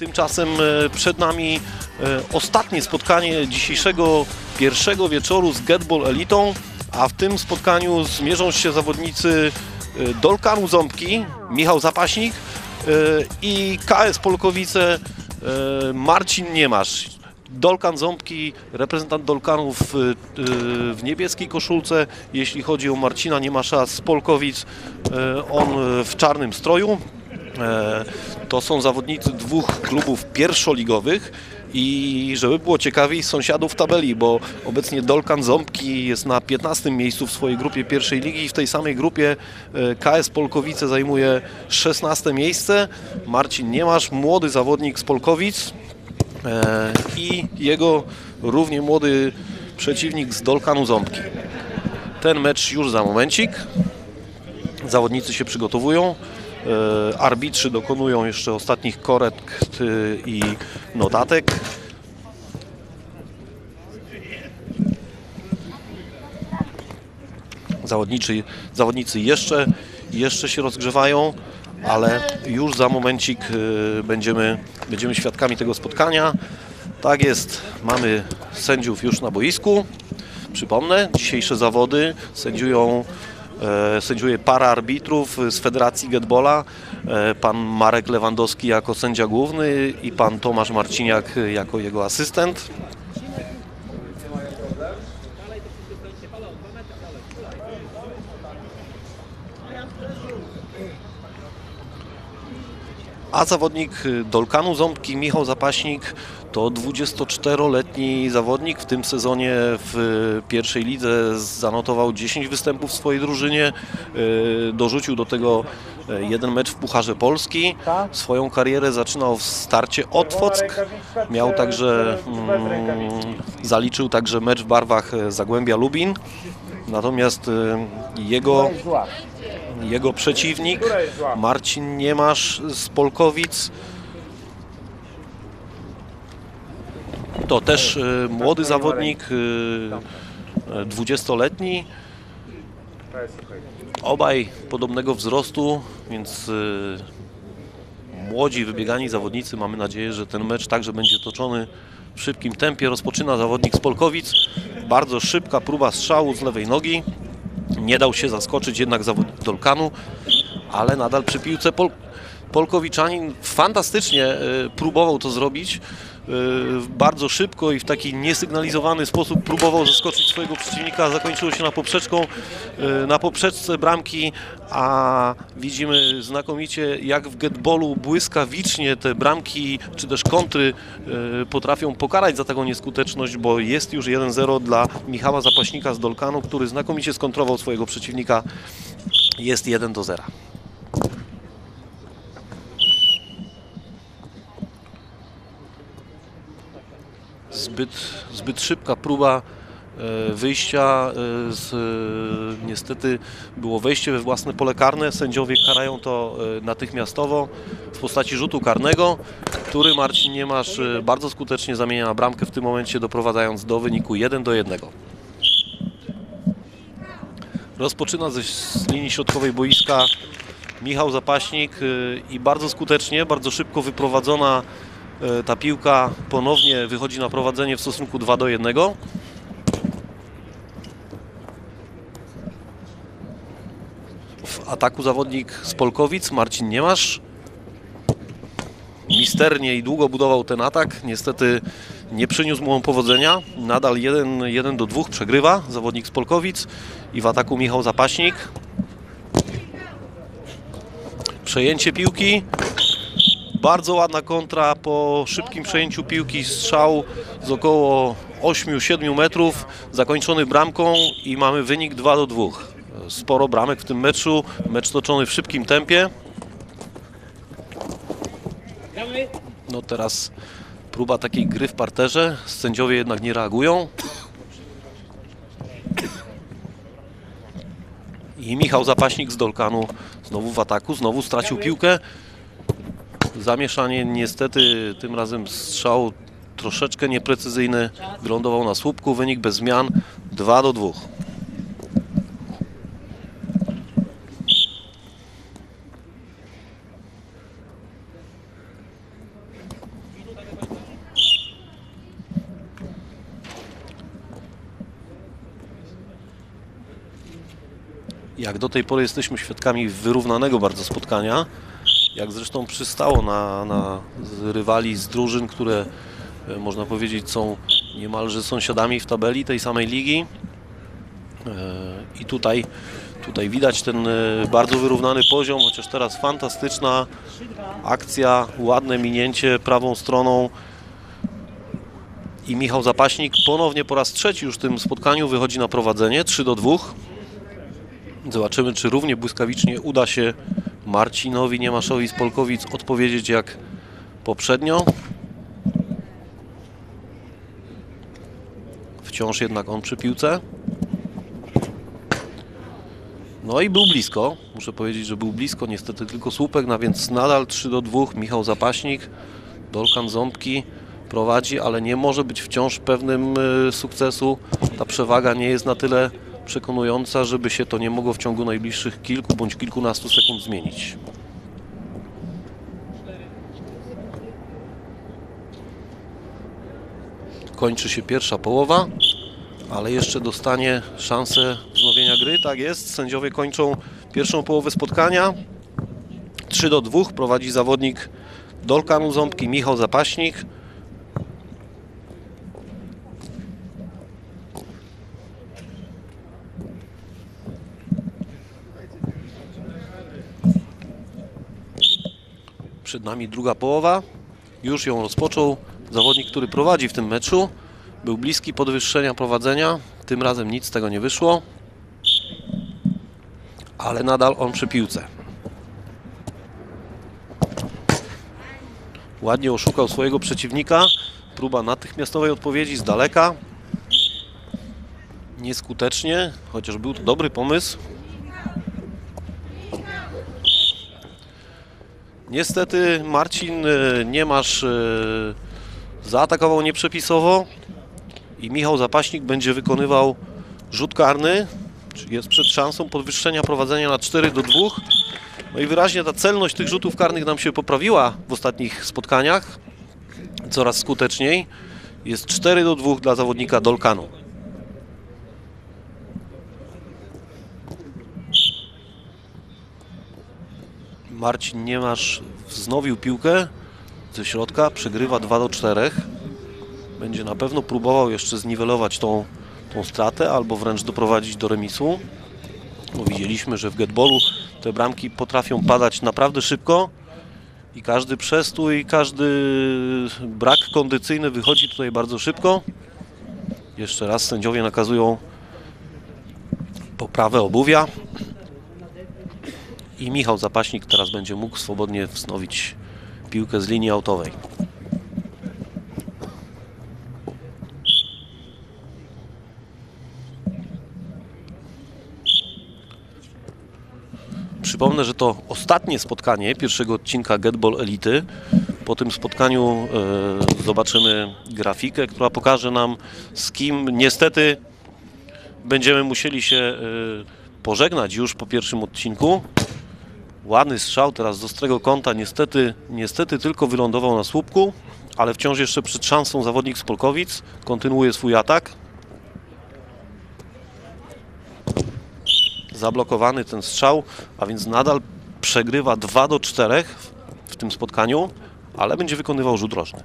Tymczasem e, przed nami e, ostatnie spotkanie dzisiejszego pierwszego wieczoru z Getball Elitą, a w tym spotkaniu zmierzą się zawodnicy e, Dolkanu Ząbki, Michał Zapaśnik i KS Polkowice Marcin Niemasz. Dolkan Ząbki, reprezentant Dolkanów e, w niebieskiej koszulce, jeśli chodzi o Marcina Niemasza z Polkowic, on w czarnym stroju. E, To są zawodnicy dwóch klubów pierwszoligowych i żeby było ciekawiej sąsiadów tabeli, bo obecnie Dolkan Ząbki jest na 15 miejscu w swojej grupie pierwszej ligi i w tej samej grupie e, KS Polkowice zajmuje 16 miejsce. Marcin Niemasz, młody zawodnik z Polkowic e, i jego równie młody przeciwnik z Dolkanu Ząbki. Ten mecz już za momencik. Zawodnicy się przygotowują. E, Arbitrzy dokonują jeszcze ostatnich korekt i notatek. Zawodniczy, zawodnicy jeszcze, jeszcze się rozgrzewają, ale już za momencik y, będziemy, będziemy świadkami tego spotkania. Tak jest, mamy sędziów już na boisku. Przypomnę, dzisiejsze zawody sędziują E, Sędziuje para arbitrów z Federacji Getbola, e, pan Marek Lewandowski jako sędzia główny i pan Tomasz Marciniak jako jego asystent. A zawodnik Dolkanu Ząbki, Michał Zapaśnik, to 24-letni zawodnik. W tym sezonie w pierwszej lidze zanotował 10 występów w swojej drużynie. Yy, Dorzucił do tego e, jeden mecz w Pucharze Polski. Swoją karierę zaczynał w starcie Otwock. Miał także, mm, zaliczył także mecz w barwach e, Zagłębia Lubin. Natomiast e, jego jego przeciwnik Marcin Niemasz z Polkowic. To też e, młody zawodnik, e, 20-letni. Obaj podobnego wzrostu, więc e, młodzi, wybiegani zawodnicy. Mamy nadzieję, że ten mecz także będzie toczony w szybkim tempie. Rozpoczyna zawodnik z Polkowic. Bardzo szybka próba strzału z lewej nogi. Nie dał się zaskoczyć jednak zawodnik Dolkanu, ale nadal przy piłce Pol Polkowiczanin fantastycznie e, próbował to zrobić. E, Bardzo szybko i w taki niesygnalizowany sposób próbował zaskoczyć swojego przeciwnika. Zakończyło się na poprzeczką, e, na poprzeczce bramki, a widzimy znakomicie jak w getballu błyskawicznie te bramki czy też kontry e, potrafią pokarać za taką nieskuteczność, bo jest już 1-0 dla Michała Zapaśnika z Dolkanu, który znakomicie skontrował swojego przeciwnika. Jest 1 do 0. zbyt, zbyt szybka próba e, wyjścia e, z, e, niestety było wejście we własne pole karne. Sędziowie karają to natychmiastowo w postaci rzutu karnego, który Marcin Niemasz bardzo skutecznie zamienia na bramkę w tym momencie, doprowadzając do wyniku 1 do 1. Rozpoczyna ze z linii środkowej boiska Michał Zapaśnik i bardzo skutecznie, bardzo szybko wyprowadzona ta piłka ponownie wychodzi na prowadzenie w stosunku 2 do 1. W ataku zawodnik z Polkowic, Marcin Niemasz. Misternie i długo budował ten atak. Niestety nie przyniósł mu on powodzenia. Nadal 1, 1 do 2 przegrywa zawodnik z Polkowic i w ataku Michał Zapaśnik. Przejęcie piłki. Bardzo ładna kontra po szybkim przejęciu piłki. Strzał z około 8-7 metrów, zakończony bramką i mamy wynik 2 do 2. Sporo bramek w tym meczu. Mecz toczony w szybkim tempie. No teraz próba takiej gry w parterze. Sędziowie jednak nie reagują. I Michał Zapaśnik z Dolkanu znowu w ataku, znowu stracił piłkę. Zamieszanie niestety tym razem strzał troszeczkę nieprecyzyjny. Wylądował na słupku. Wynik bez zmian 2 do 2. Jak do tej pory jesteśmy świadkami wyrównanego bardzo spotkania jak zresztą przystało na, na rywali z drużyn, które e, można powiedzieć są niemalże sąsiadami w tabeli tej samej ligi. E, I tutaj, tutaj widać ten e, bardzo wyrównany poziom, chociaż teraz fantastyczna akcja, ładne minięcie prawą stroną i Michał Zapaśnik ponownie po raz trzeci już w tym spotkaniu wychodzi na prowadzenie 3 do 2. Zobaczymy, czy równie błyskawicznie uda się Marcinowi Niemaszowi z Polkowic odpowiedzieć jak poprzednio. Wciąż jednak on przy piłce. No i był blisko. Muszę powiedzieć, że był blisko. Niestety tylko słupek, no więc nadal 3 do 2. Michał Zapaśnik, Dolkan Ząbki prowadzi, ale nie może być wciąż pewnym y, sukcesu. Ta przewaga nie jest na tyle przekonująca, żeby się to nie mogło w ciągu najbliższych kilku bądź kilkunastu sekund zmienić. Kończy się pierwsza połowa, ale jeszcze dostanie szansę wznowienia gry. Tak jest, sędziowie kończą pierwszą połowę spotkania. 3 do 2 prowadzi zawodnik Dolkanu Ząbki Michał Zapaśnik. Przed nami druga połowa. Już ją rozpoczął zawodnik, który prowadzi w tym meczu. Był bliski podwyższenia prowadzenia. Tym razem nic z tego nie wyszło. Ale nadal on przy piłce. Ładnie oszukał swojego przeciwnika. Próba natychmiastowej odpowiedzi z daleka. Nieskutecznie, chociaż był to dobry pomysł. Niestety Marcin e, nie masz e, zaatakował nieprzepisowo i Michał Zapaśnik będzie wykonywał rzut karny. Jest przed szansą podwyższenia prowadzenia na 4 do 2. No i wyraźnie ta celność tych rzutów karnych nam się poprawiła w ostatnich spotkaniach. Coraz skuteczniej. Jest 4 do 2 dla zawodnika Dolkanu. Marcin Niemasz wznowił piłkę ze środka, przegrywa 2 do 4. Będzie na pewno próbował jeszcze zniwelować tą, tą stratę albo wręcz doprowadzić do remisu. Bo widzieliśmy, że w getballu te bramki potrafią padać naprawdę szybko i każdy przestój, każdy brak kondycyjny wychodzi tutaj bardzo szybko. Jeszcze raz sędziowie nakazują poprawę obuwia i Michał Zapaśnik teraz będzie mógł swobodnie wznowić piłkę z linii autowej. Przypomnę, że to ostatnie spotkanie pierwszego odcinka Getball Elity. Po tym spotkaniu e, zobaczymy grafikę, która pokaże nam z kim niestety będziemy musieli się e, pożegnać już po pierwszym odcinku. Ładny strzał teraz z ostrego kąta, niestety, niestety tylko wylądował na słupku, ale wciąż jeszcze przed szansą zawodnik z Polkowic kontynuuje swój atak. Zablokowany ten strzał, a więc nadal przegrywa 2 do 4 w tym spotkaniu, ale będzie wykonywał rzut rożny.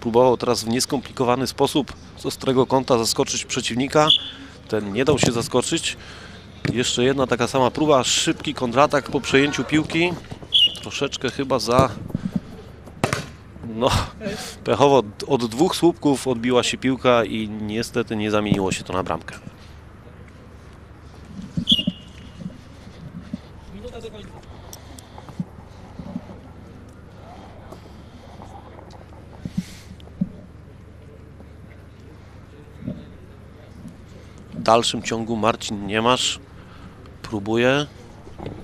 Próbował teraz w nieskomplikowany sposób z ostrego kąta zaskoczyć przeciwnika. Ten nie dał się zaskoczyć. Jeszcze jedna taka sama próba, szybki kontratak po przejęciu piłki. Troszeczkę chyba za... No, pechowo od dwóch słupków odbiła się piłka i niestety nie zamieniło się to na bramkę. Dalszym ciągu Marcin nie masz. Próbuje.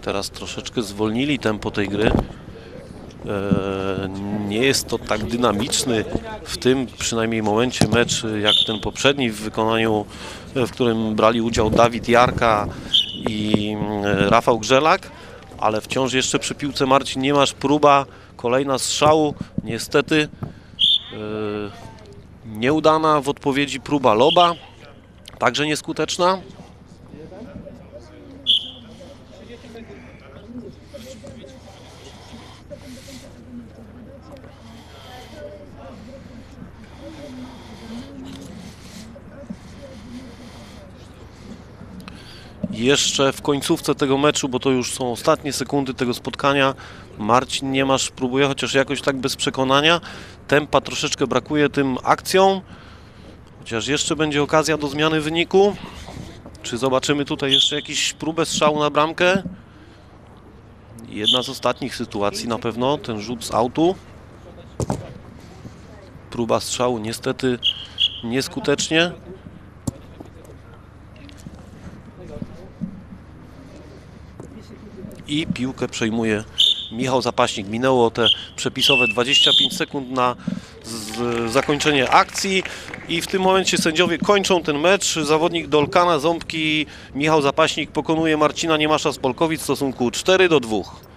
Teraz troszeczkę zwolnili tempo tej gry. Eee, nie jest to tak dynamiczny w tym przynajmniej momencie mecz jak ten poprzedni w wykonaniu, w którym brali udział Dawid Jarka i e, Rafał Grzelak, ale wciąż jeszcze przy piłce Marcin nie masz próba, kolejna strzału, niestety e, Nieudana w odpowiedzi próba loba, także nieskuteczna. Jeszcze w końcówce tego meczu, bo to już są ostatnie sekundy tego spotkania. Marcin nie masz, próbuje chociaż jakoś tak bez przekonania. Tempa troszeczkę brakuje tym akcjom. Chociaż jeszcze będzie okazja do zmiany wyniku. Czy zobaczymy tutaj jeszcze jakąś próbę strzału na bramkę? Jedna z ostatnich sytuacji na pewno, ten rzut z autu. Próba strzału niestety nieskutecznie. I piłkę przejmuje Michał Zapaśnik. Minęło te przepisowe 25 sekund na zakończenie akcji i w tym momencie sędziowie kończą ten mecz. Zawodnik Dolkana Ząbki Michał Zapaśnik pokonuje Marcina Niemasza z Polkowic w stosunku 4 do 2.